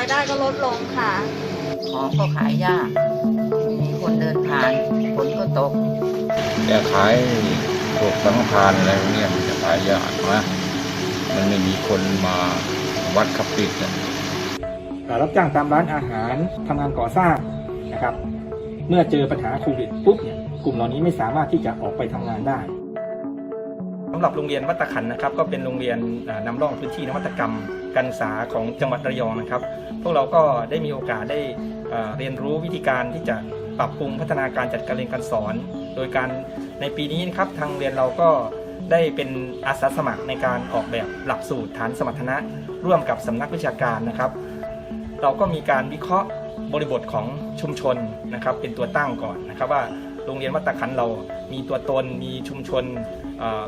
รายได้ก็ลดลงค่ะของก็ขายยาก มีคนเดินผ่านฝนก็ตกแต่ขายพวกสังฆทานอะไรพวกเนี้ยมันจะขายยากนะมันไม่มีคนมาวัดขับปิดนะอ่ารับจ้างตามร้านอาหารทำงานก่อสร้างนะครับ เมื่อเจอปัญหาโควิดปุ๊บเนี่ยกลุ่มเหล่านี้ไม่สามารถที่จะออกไปทำงานได้ สำหรับโรงเรียนวัตขันนะครับ ก็เป็นโรงเรียนอ่านำร่องพื้นที่นวัตกรรมการศึกษาของจังหวัดระยองนะครับ พวกเราก็ได้มีโอกาสได้เรียนรู้วิธีการที่จะปรับปรุงพัฒนาการจัดการเรียนการสอน โดยการในปีนี้นะครับทางเรียนเราก็ได้เป็นอาสาสมัครในการออกแบบหลักสูตรฐานสมรรถนะ ร่วมกับสำนักวิชาการนะครับ เราก็มีการวิเคราะห์บริบทของชุมชนนะครับ เป็นตัวตั้งก่อนนะครับว่าโรงเรียนวัตขันเรามีตัวตนมีชุมชน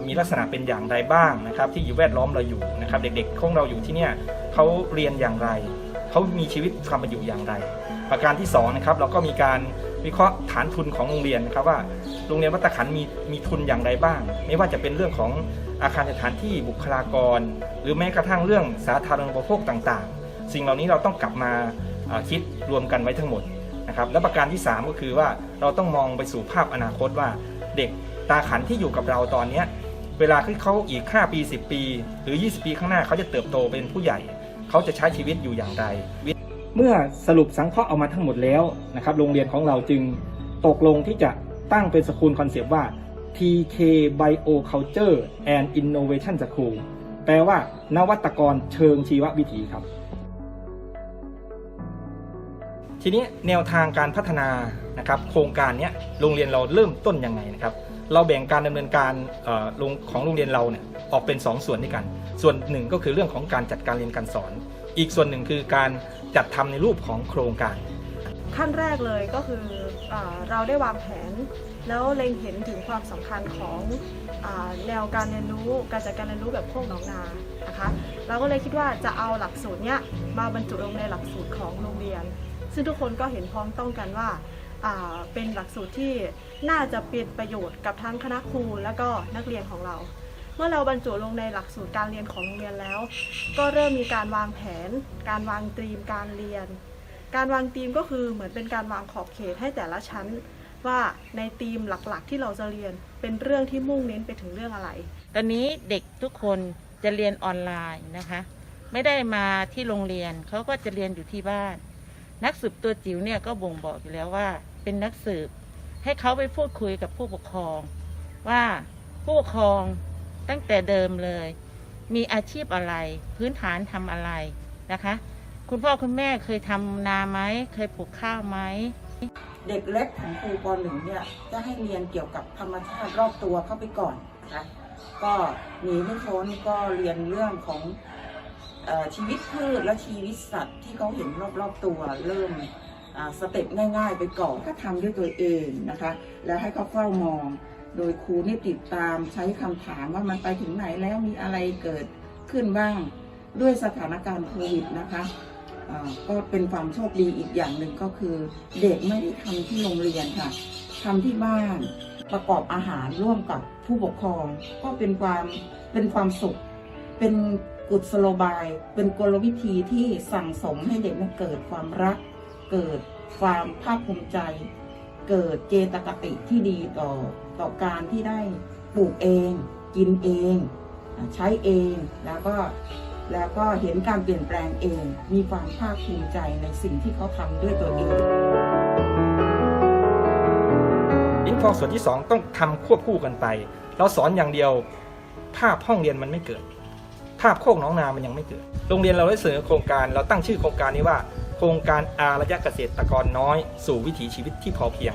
มีลักษณะเป็นอย่างไรบ้างนะครับ ที่อยู่แวดล้อมเราอยู่นะครับ เด็กๆของเราอยู่ที่เนี่ยเขาเรียนอย่างไรเขามีชีวิตความเป็นอยู่อย่างไร ประการที่สองนะครับเราก็มีการวิเคราะห์ฐานทุนของโรงเรียนนะครับว่าโรงเรียนวัดตะขันมีมีทุนอย่างไรบ้าง ไม่ว่าจะเป็นเรื่องของอาคารสถานที่บุคลากร หรือแม้กระทั่งเรื่องสาธารณูปโภคต่างๆ สิ่งเหล่านี้เราต้องกลับมาคิดรวมกันไว้ทั้งหมดนะครับและประการที่สามก็คือว่าเราต้องมองไปสู่ภาพอนาคตว่าเด็ก ตาขันที่อยู่กับเราตอนเนี้ยเวลาที่เขาอีก 5 ปี 10 ปี หรือ 20 ปีข้างหน้าเขาจะเติบโตเป็นผู้ใหญ่ เขาจะใช้ชีวิตอยู่อย่างไร เมื่อสรุปสังเคราะห์ออกมาทั้งหมดแล้วนะครับโรงเรียนของเราจึงตกลงที่จะตั้งเป็นสกูลคอนเซปต์ว่า TK Bioculture and Innovation School แปลว่านวัตกรเชิงชีววิถีครับ ทีนี้แนวทางการพัฒนานะครับโครงการนี้โรงเรียนเราเริ่มต้นยังไงนะครับ เราแบ่งการดำเนินการของโรงเรียนเราเนี่ยออกเป็น 2 ส่วนด้วยกัน ส่วนหนึ่งก็คือเรื่องของการจัดการเรียนการสอน อีกส่วนหนึ่งคือการจัดทำในรูปของโครงการ ขั้นแรกเลยก็คืออเราได้วางแผน แล้วเล็งเห็นถึงความสำคัญของอแนวการเรียนรู้การจัดการเรียนรู้แบบโคกหนองนานะคะเราก็เลยคิดว่าจะเอาหลักสูตรเนี้ยมาบรรจุลงในหลักสูตรของโรงเรียน ซึ่งทุกคนก็เห็นพ้องต้องกันว่า เป็นหลักสูตรที่น่าจะเป็นประโยชน์กับทั้งคณะครูและก็นักเรียนของเรา เมื่อเราบรรจุลงในหลักสูตรการเรียนของโรงเรียนแล้ว ก็เริ่มมีการวางแผน การวางตรีมการเรียน การวางธีมก็คือเหมือนเป็นการวางขอบเขตให้แต่ละชั้น ว่าในธีมหลักๆ ที่เราจะเรียนเป็นเรื่องที่มุ่งเน้นไปถึงเรื่องอะไร ตอนนี้เด็กทุกคนจะเรียนออนไลน์นะคะ ไม่ได้มาที่โรงเรียนเขาก็จะเรียนอยู่ที่บ้าน นักสืบตัวจิ๋วเนี่ยก็บ่งบอกอยู่แล้วว่า เป็นนักสืบ ให้เขาไปพูดคุยกับผู้ปกครอง ว่าผู้ปกครองตั้งแต่เดิมเลย มีอาชีพอะไร พื้นฐานทำอะไรนะคะ คุณพ่อคุณแม่เคยทำนาไหมเคยปลูกข้าวไหมเด็กเล็กของครูปหนึ่งเนี่ยจะให้เรียนเกี่ยวกับธรรมชาติรอบตัวเข้าไปก่อนนะคะก็หนีไม่พ้นก็เรียนเรื่องของอชีวิตพืชและชีวิตสัตว์ที่เขาเห็นรอบๆตัวเริ่ม สเต็ปง่ายๆ ไปก่อนก็ทำด้วยตัวเองนะคะ แล้วให้เขาเฝ้ามอง โดยครูนี่ติดตามใช้คำถามว่ามันไปถึงไหนแล้วมีอะไรเกิดขึ้นบ้างด้วยสถานการณ์โควิดนะคะก็เป็นความโชคดีอีกอย่างหนึ่งก็คือ เด็กไม่ได้ทำที่โรงเรียนค่ะทำที่บ้านประกอบอาหารร่วมกับผู้ปกครอง ก็เป็นความเป็นความสุข เป็นกุศโลบาย เป็นกลวิธีที่สั่งสมให้เด็กนั้นเกิดความรัก เกิดความภาคภูมิใจ เกิดเจตคติที่ดีต่อต่อการที่ได้ปลูกเอง กินเอง ใช้เองแล้วก็แล้วก็เห็นการเปลี่ยนแปลงเอง มีความภาคภูมิใจในสิ่งที่เขาทำด้วยตัวเองอินฟองส่วนที่ 2 ต้องทำควบคู่กันไป เราสอนอย่างเดียวภาพห้องเรียนมันไม่เกิด ภาพโคกน้องนามันยังไม่เกิด โรงเรียนเราได้เสนอโครงการ เราตั้งชื่อโครงการนี้ว่า ครงการอารยะเกษตรกรน้อย สู่วิถีชีวิตที่พอเพียง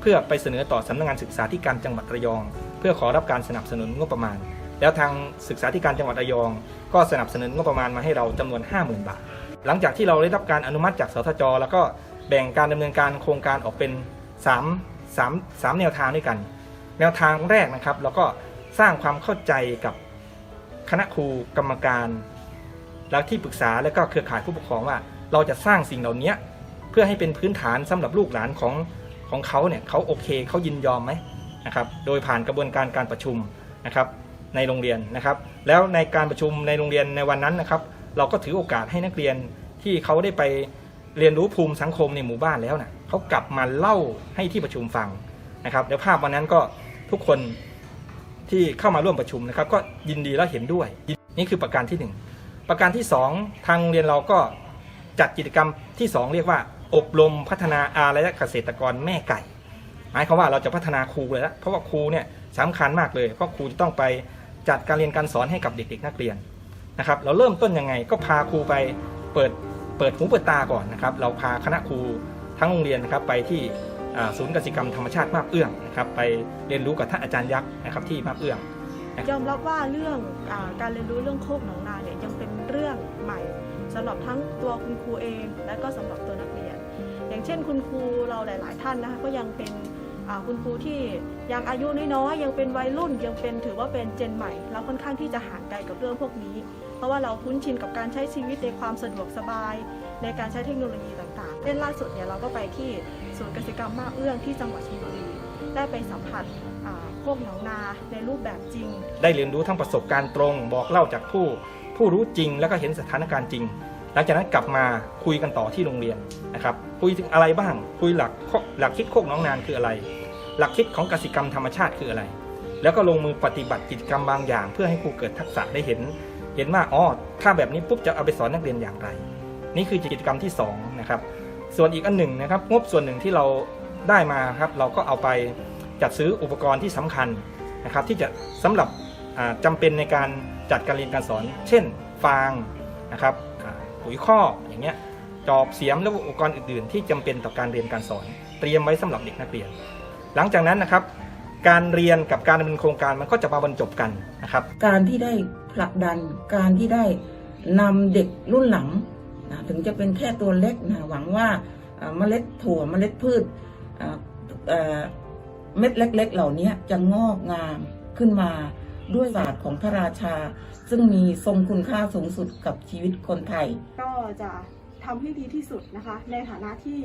เพื่อไปเสนอต่อสำนักงานศึกษาธิการจังหวัดระยอง เพื่อขอรับการสนับสนุนงบประมาณ แล้วทางศึกษาธิการจังหวัดระยอง ก็สนับสนุนงบประมาณมาให้เราจำนวน 50,000 บาท หลังจากที่เราได้รับการอนุมัติจากสทจแล้วก็แบ่งการดำเนินการโครงการออกเป็น3 3 3แนวทางด้วยกัน แนวทางแรกนะครับเราก็สร้างความเข้าใจกับคณะครูกรรมการ แล้วที่ปรึกษาและก็เครือข่ายผู้ปกครองว่า เราจะสร้างสิ่งเหล่านี้เพื่อให้เป็นพื้นฐานสำหรับลูกหลานของของเขาเนี่ยเขาโอเคเขายินยอมไหมนะครับโดยผ่านกระบวนการการประชุมนะครับในโรงเรียนนะครับ แล้วในการประชุมในโรงเรียนในวันนั้นนะครับ เราก็ถือโอกาสให้นักเรียนที่เขาได้ไปเรียนรู้ภูมิสังคมในหมู่บ้านแล้วนะเขากลับมาเล่าให้ที่ประชุมฟังนะครับแล้วภาพวันนั้นก็ทุกคนที่เข้ามาร่วมประชุมนะครับ ก็ยินดีและเห็นด้วย นี่คือประการที่หนึ่งประการที่สองทางโรงเรียนเราก็ จัดกิจกรรมที่สองเรียกว่า อบรมพัฒนาอารยเกษตรกรแม่ไก่ หมายความว่าเราจะพัฒนาครูเลยละเพราะว่าครูเนี่ยสำคัญมากเลยเพราะครูจะต้องไปจัดการเรียนการสอนให้กับเด็กๆนักเรียนนะครับเราเริ่มต้นยังไงก็พาครูไปเปิดเปิดหูเปิดตาก่อนนะครับเราพาคณะครูทั้งโรงเรียนนะครับไปที่ศูนย์กสิกรรมธรรมชาติมาบเอื้องนะครับไปเรียนรู้กับท่านอาจารย์ยักษ์นะครับที่มาบเอื้องยอมรับว่าเรื่องอการเรียนรู้เรื่องโคกหนองนาเนี่ยยังเป็นเรื่องใหม่ สำหรับทั้งตัวคุณครูเอง และก็สำหรับตัวนักเรียน อย่างเช่น คุณครูเราหลาย ๆ ท่านนะคะก็ยังเป็นคุณครูที่ยังอายุน้อยๆยังเป็นวัยรุ่นยังเป็นถือว่าเป็นเจนใหม่เราค่อนข้างที่จะห่างไกลกับเรื่องพวกนี้ เพราะว่าเราคุ้นชินกับการใช้ชีวิตในความสะดวกสบาย ในการใช้เทคโนโลยีต่างๆเช่นล่าสุดเนี่ยเราก็ไปที่ศูนย์กสิกรรมมาเอื้องที่จังหวัดชลบุรีได้ไปสัมผัสอ่าโคกหนองนาในรูปแบบจริง ได้เรียนรู้ทั้งประสบการณ์ตรง บอกเล่าจากผู้ผู้รู้จริง แล้วก็เห็นสถานการณ์จริง หลังจากนั้นกลับมาคุยกันต่อที่โรงเรียนนะครับ คุยถึงอะไรบ้าง คุยหลักหลักคิดโคกน้องนานคืออะไร หลักคิดของกสิกรรมธรรมชาติคืออะไร แล้วก็ลงมือปฏิบัติกิจกรรมบางอย่าง เพื่อให้ครูเกิดทักษะได้เห็น เห็นว่าอ๋อถ้าแบบนี้ปุ๊บจะเอาไปสอนนักเรียนอย่างไร นี่คือกิจกรรมที่สองนะครับส่วนอีกอันหนึ่งนะครับงบส่วนหนึ่งที่เราได้มาครับเราก็เอาไปจัดซื้ออุปกรณ์ที่สำคัญนะครับ ที่จะสำหรับอ่าจำเป็นในการจัดการเรียนการสอน เช่น ฟางนะครับ ปุ๋ยคออย่างเงี้ยจอบเสียมและอุปกรณ์อื่นๆ ที่จำเป็นต่อการเรียนการสอน เตรียมไว้สำหรับเด็กนักเรียน หลังจากนั้นนะครับ การเรียนกับการดำเนินโครงการมันก็จะมาบรรจบกันนะครับ การที่ได้ผลักดันการที่ได้นำเด็กรุ่นหลังนะถึงจะเป็นแค่ตัวเล็กนะหวังว่าเอ่อเมล็ดถั่วเมล็ดพืชเอ่อเอ่อเม็ดเล็ก ๆ เหล่านี้จะงอกงามขึ้นมา ด้วยศาสตร์ของพระราชา ซึ่งมีทรงคุณค่าสูงสุดกับชีวิตคนไทย ก็จะทำให้ดีที่สุดนะคะ ในฐานะที่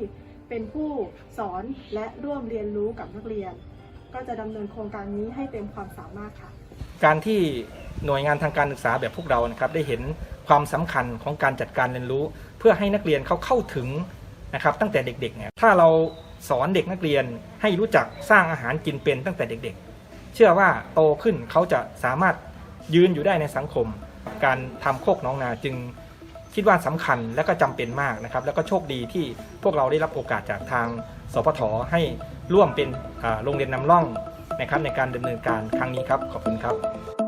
เป็นผู้สอนและร่วมเรียนรู้กับนักเรียน ก็จะดำเนินโครงการนี้ให้เต็มความสามารถค่ะ การที่หน่วยงานทางการศึกษาแบบพวกเรานะครับได้เห็นความสำคัญของการจัดการเรียนรู้ เพื่อให้นักเรียนเขาเข้าถึงนะครับตั้งแต่เด็กๆเนี่ยถ้าเราสอนเด็กนักเรียนให้รู้จักสร้างอาหารกินเป็นตั้งแต่เด็กๆ เชื่อว่าโตขึ้นเขาจะสามารถยืนอยู่ได้ในสังคม การทำโคกน้องนาจึงคิดว่าสำคัญและก็จำเป็นมากนะครับ แล้วก็โชคดีที่พวกเราได้รับโอกาสจากทางสพทให้ร่วมเป็นโรงเรียนนำร่องนะครับในการดำเนินการครั้งนี้ครับขอบคุณครับ